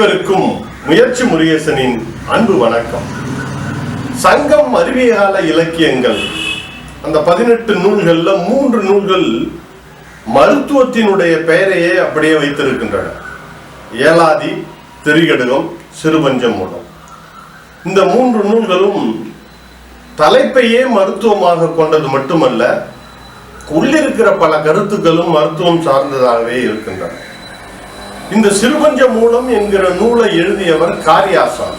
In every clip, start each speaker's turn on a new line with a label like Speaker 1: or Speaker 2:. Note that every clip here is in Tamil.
Speaker 1: அனைவருக்கும் முயற்சி முருகேசனின் அன்பு வணக்கம். சங்கம் அறிவியகால இலக்கியங்கள். அந்த பதினெட்டு நூல்கள்ல மூன்று நூல்கள் மருத்துவத்தினுடைய பெயரையே அப்படியே வைத்திருக்கின்றன. ஏலாதி திரிகடுகம் சிறுபஞ்சம் மூலம் இந்த மூன்று நூல்களும் தலைப்பையே மருத்துவமாக கொண்டது மட்டுமல்ல உள்ளிருக்கிற பல கருத்துக்களும் மருத்துவம் சார்ந்ததாகவே இருக்கின்றன. இந்த சிறுபஞ்ச மூலம் என்கிற நூலை எழுதியவர் காரியாசான்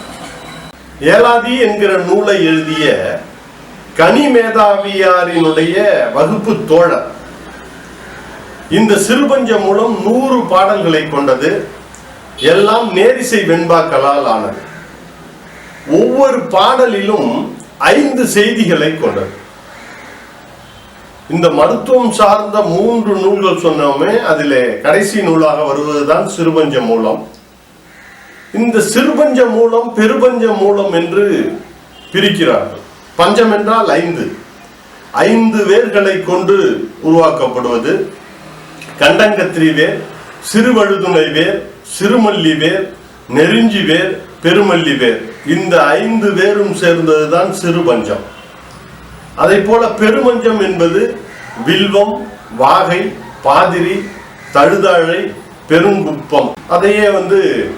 Speaker 1: ஏலாதி என்கிற நூலை எழுதிய கனி மேதாவியாரினுடைய வகுப்பு தோழர். இந்த சிறுபஞ்ச மூலம் நூறு பாடல்களை கொண்டது எல்லாம் நேரிசை வெண்பாக்களால் ஆனது. ஒவ்வொரு பாடலிலும் ஐந்து செய்திகளை கொண்டது. இந்த மருத்துவம் சார்ந்த மூன்று நூல்கள் சொன்னோமே அதில் கடைசி நூலாக வருவதுதான் சிறுபஞ்ச மூலம். இந்த சிறுபஞ்ச மூலம் பெருபஞ்ச மூலம் என்று பிரிக்கிறார்கள். பஞ்சம் என்றால் ஐந்து. ஐந்து வேர்களை கொண்டு உருவாக்கப்படுவது. கண்டங்கத்திரி வேர் சிறுவழுதுணை வேர் சிறுமல்லி வேர் நெருஞ்சி வேர் பெருமல்லி வேர். இந்த ஐந்து வேரும் சேர்ந்ததுதான் சிறுபஞ்சம். அதை போல பெருமஞ்சம் என்பது வில்வம் வாகை பாதிரி தழுதாழை பெருங்குப்பம். அதையே வந்து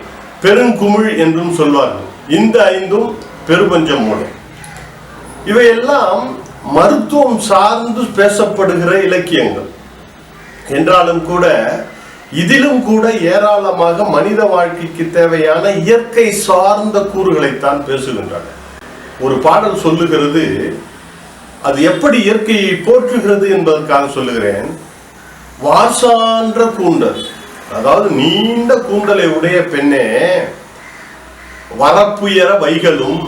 Speaker 1: பெருங்குமிழ் என்றும் சொல்வார்கள். இந்த ஐந்தும் பெருபஞ்சம் மூலம் இவையெல்லாம் மருத்துவம் சார்ந்து பேசப்படுகிற இலக்கியங்கள். என்றாலும் கூட இதிலும் கூட ஏராளமாக மனித வாழ்க்கைக்கு தேவையான இயற்கை சார்ந்த கூறுகளைத்தான் பேசுகின்றன. ஒரு பாடல் சொல்லுகிறது அது எப்படி இயற்கையை போற்றுகிறது என்பதற்காக சொல்லுகிறேன். வாசான்ற கூந்தல் அதாவது நீண்ட கூந்தலை உடைய பெண்ணே வரப்புயர வைகளும்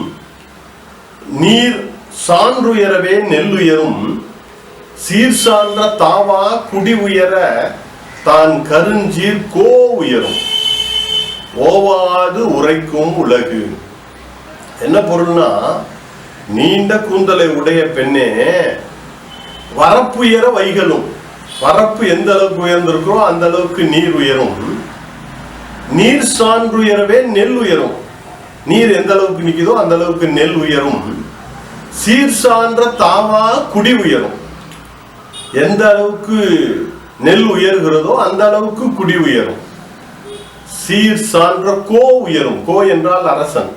Speaker 1: நீர் சான்றுயரவே நெல்லுயரும் சீர் சான்ற தாவா குடி உயர தான் கருஞ்சீர் கோ உயரும் ஓவாது உரைக்கும் உலகு. என்ன பொருள்னா நீண்ட கூந்தலை உடைய பெண்ணே வரப்புயர வைகளும் வரப்பு எந்த அளவுக்கு உயர்ந்திருக்கிறோ அந்த அளவுக்கு நீர் உயரும். நீர் சான்று உயரவே நெல் உயரும். நீர் எந்த அளவுக்கு நிக்குதோ அந்த அளவுக்கு நெல் உயரும். சீர் சான்ற தாவா குடி உயரும். எந்த அளவுக்கு நெல் உயர்கிறதோ அந்த அளவுக்கு குடி உயரும். சீர் சான்ற கோ உயரும். கோ என்றால் அரசன்.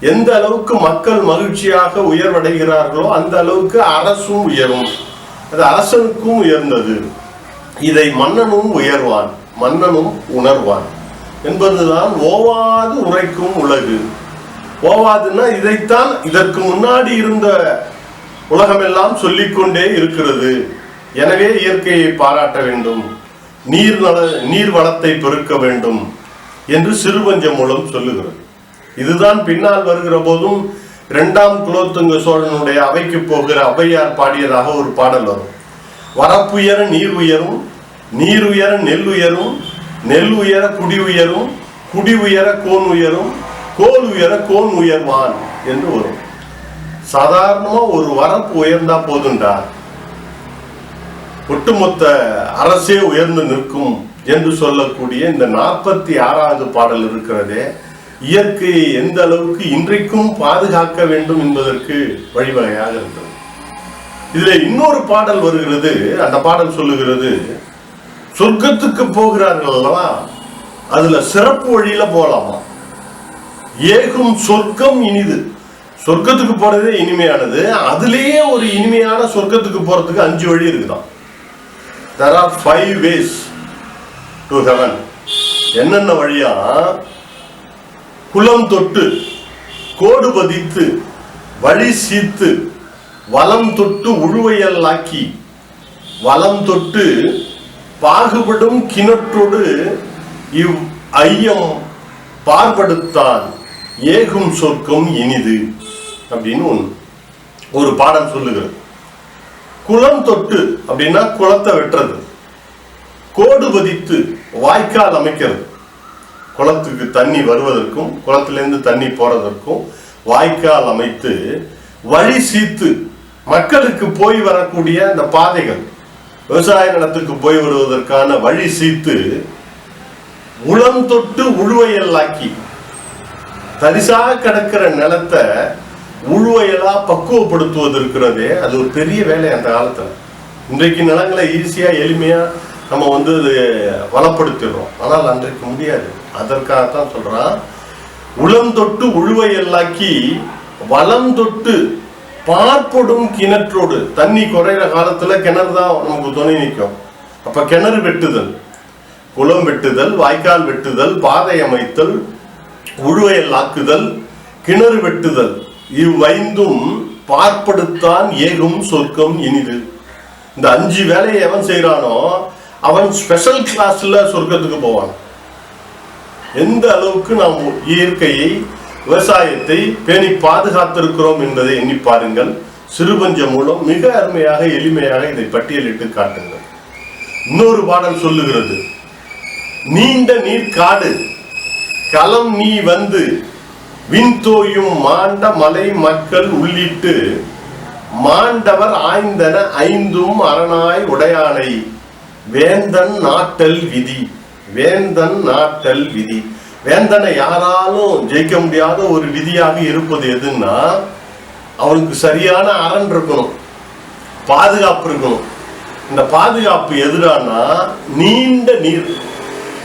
Speaker 1: எந்த அளவுக்கு மக்கள் மகிழ்ச்சியாக உயர்வடைகிறார்களோ அந்த அளவுக்கு அரசும் உயரும். அது அரசனுக்கும் உயர்ந்தது. இதை மன்னனும் உயர்வான் மன்னனும் உணர்வான் என்பதுதான் ஓவாது உரைக்கும் உலகு. ஓவாதுன்னா இதைத்தான் இதற்கு முன்னாடி இருந்த உலகமெல்லாம் சொல்லிக்கொண்டே இருக்கிறது. எனவே இயற்கையை பாராட்ட வேண்டும். நீர் நல நீர் வளத்தை பெருக்க வேண்டும் என்று சிறுபஞ்சம் மூலம் சொல்லுகிறது. இதுதான் பின்னால் வருகிற போதும் இரண்டாம் குலோத்துங்க சோழனுடைய அவைக்கு போகிற அவையார் பாடியதாக ஒரு பாடல் வரும். வரப்புயர நீர் உயரும் நீர் உயர நெல் உயரும் நெல் உயர குடி உயரும் குடி உயர கோன் உயரும் கோல் உயர கோன் உயர்வான் என்று வரும். சாதாரணமா ஒரு வரப்பு உயர்ந்தா போதுண்டா? ஒட்டுமொத்த அரசே உயர்ந்து நிற்கும் என்று சொல்லக்கூடிய இந்த நாற்பத்தி ஆறாவது பாடல் இருக்கிறதே இயற்கையை எந்த அளவுக்கு இன்றைக்கும் பாதுகாக்க வேண்டும் என்பதற்கு வழிவகையாக இருந்தது. இதுல இன்னொரு பாடல் வருகிறது. அந்த பாடல் சொல்லுகிறது சொர்க்கத்துக்கு போகிறார்கள் அல்லவா? அதுல சிறப்பு வழியில போலாமா? ஏகும் சொர்க்கம் இனிது. சொர்க்கத்துக்கு போறதே இனிமையானது. அதுலேயே ஒரு இனிமையான சொர்க்கத்துக்கு போறதுக்கு அஞ்சு வழி இருக்குதான். There are five ways to heaven. என்னென்ன வழியா? குலம் தொட்டு கோடு பதித்து வழி சீத்து வலம் தொட்டு உழுவையல்லாக்கி வலம் தொட்டு பாகுபடும் கிணற்றோடு இவ் ஐயம் பார்படுத்தான் ஏகும் சொர்க்கம் இனிது அப்படின்னு ஒரு பாடம் சொல்லுகிறது. குளம் தொட்டு அப்படின்னா குளத்தை வெட்டுறது. கோடு பதித்து வாய்க்கால் அமைக்கிறது. குளத்துக்கு தண்ணி வருவதற்கும் குளத்திலேருந்து தண்ணி போறதற்கும் வாய்க்கால் அமைத்து வழி சீத்து மக்களுக்கு போய் வரக்கூடிய அந்த பாதைகள் விவசாய நிலத்துக்கு போய் வருவதற்கான வழி சீத்து உளம் தொட்டு உழுவையல்லாக்கி தரிசாக கிடக்கிற நிலத்தை உழுவையலா பக்குவப்படுத்துவது இருக்கிறதே அது ஒரு பெரிய வேலை அந்த காலத்தில். இன்றைக்கு நிலங்களை ஈஸியாக எளிமையாக நம்ம வந்து அது வளப்படுத்திடுறோம். ஆனால் அன்றைக்கு முடியாது. அதற்காகத்தான் சொல்றான் உளம் தொட்டு உழுவையல்லாக்கி வளம் தொட்டு பார்ப்படும் கிணற்றோடு. தண்ணி குறையிற காலத்துல கிணறு தான் நமக்கு துணை நிற்கும் அப்ப கிணறு வெட்டுதல் குளம் வெட்டுதல் வாய்க்கால் வெட்டுதல் பாதை அமைத்தல் உழுவையல் ஆக்குதல் கிணறு வெட்டுதல் இவ்வைந்தும் பார்ப்படுத்தான் ஏகும் சொர்க்கம் இனிது. இந்த அஞ்சு வேலையை எவன் செய்யறானோ அவன் ஸ்பெஷல் கிளாஸ்ல சொர்க்கத்துக்கு போவான். எந்த அளவுக்கு நாம் இயற்கையை விவசாயத்தை பேணி பாதுகாத்திருக்கிறோம் என்பதை எண்ணி பாருங்கள். சிறுபஞ்சம் மூலம் மிக அருமையாக எளிமையாக இதை பட்டியலிட்டு காட்டுங்கள். இன்னொரு பாடல் சொல்லுகிறது. நீண்ட நீர் காடு களம் நீ வந்து விண்தோயும் மாண்ட மலை மக்கள் உள்ளிட்டு மாண்டவர் ஆய்ந்தன ஐந்தும் அரணாய் உடையானை வேந்தன் நாட்டல் விதி. வேந்தன் நாட்டல் விதி. வேந்தனை யாராலும் ஜெயிக்க முடியாத ஒரு விதியாக இருப்பது எதுன்னா அவனுக்கு சரியான அரண் இருக்கணும் பாதுகாப்பு இருக்கணும். இந்த பாதுகாப்பு எதிரானா நீண்ட நீர்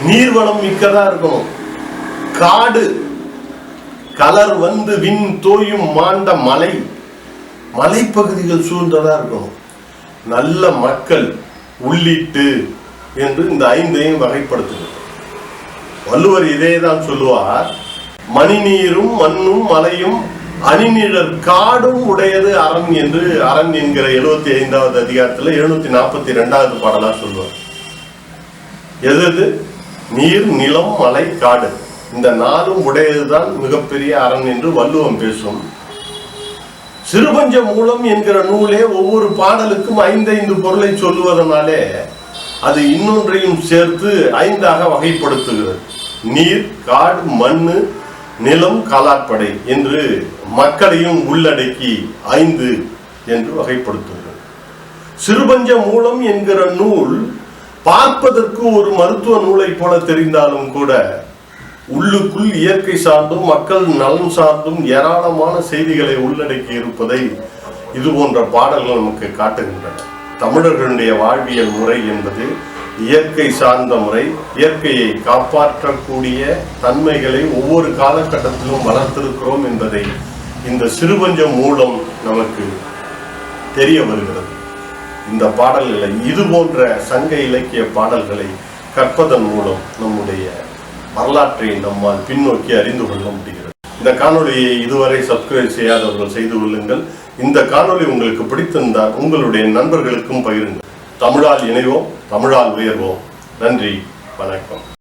Speaker 1: நீர்வளம் மிக்கதா இருக்கணும். காடு கலர் வந்து விண் தோயும் மாண்ட மலை மலைப்பகுதிகள் சூழ்ந்ததா இருக்கணும். நல்ல மக்கள் உள்ளிட்டு என்று இந்த ஐந்தையும் வகைப்படுத்துகிறது. வள்ளுவர் இதே தான் சொல்லுவார் மணிநீரும் மண்ணும் மலையும் அணிநிழல் காடும் உடையது அரண் என்று அரண் என்கிற எழுபத்தி ஐந்தாவது அதிகாரத்துல எழுநூத்தி நாற்பத்தி ரெண்டாவது பாடலா சொல்லுவார். எது எது? நீர் நிலம் மலை காடு. இந்த நாளும் உடையதுதான் மிகப்பெரிய அரண் என்று வள்ளுவம் பேசும். சிறுபஞ்ச மூலம் என்கிற நூலே ஒவ்வொரு பாடலுக்கும் ஐந்தைந்து பொருளை சொல்லுவதனாலே அது இன்னொன்றையும் சேர்த்து ஐந்தாக வகைப்படுத்துகிறது. நீர் காடு மண் நிலம் காலாட்படை என்று மக்களையும் உள்ளடக்கி ஐந்து என்று வகைப்படுத்துகிறது. சிறுபஞ்ச மூலம் என்கிற நூல் பார்ப்பதற்கு ஒரு மருத்துவ நூலை போல தெரிந்தாலும் கூட உள்ளுக்குள் இயற்கை சார்ந்தும் மக்கள் நலன் சார்ந்தும் ஏராளமான செய்திகளை உள்ளடக்கி இருப்பதை இது போன்ற பாடல்கள் நமக்கு காட்டுகின்றன. தமிழர்களுடைய வாழ்வியல் முறை என்பது இயற்கை சார்ந்த முறை இயற்கையை காப்பாற்றக்கூடிய தன்மைகளை ஒவ்வொரு காலகட்டத்திலும் வளர்த்திருக்கிறோம் என்பதை இந்த சிறுபஞ்சம் மூலம் நமக்கு தெரிய வருகிறது. இந்த பாடல்களை இது போன்ற சங்க இலக்கிய பாடல்களை கற்பதன் மூலம் நம்முடைய வரலாற்றை நம்மால் பின்னோக்கி அறிந்து கொள்ள முடிகிறது. இந்த காணொளியை இதுவரை சப்ஸ்கிரைப் செய்யாதவர்கள் செய்து கொள்ளுங்கள். இந்த காணொளி உங்களுக்கு பிடித்திருந்தால் உங்களுடைய நண்பர்களுக்கும் பகிருங்கள். தமிழால் இணைவோம் தமிழால் உயர்வோம். நன்றி வணக்கம்.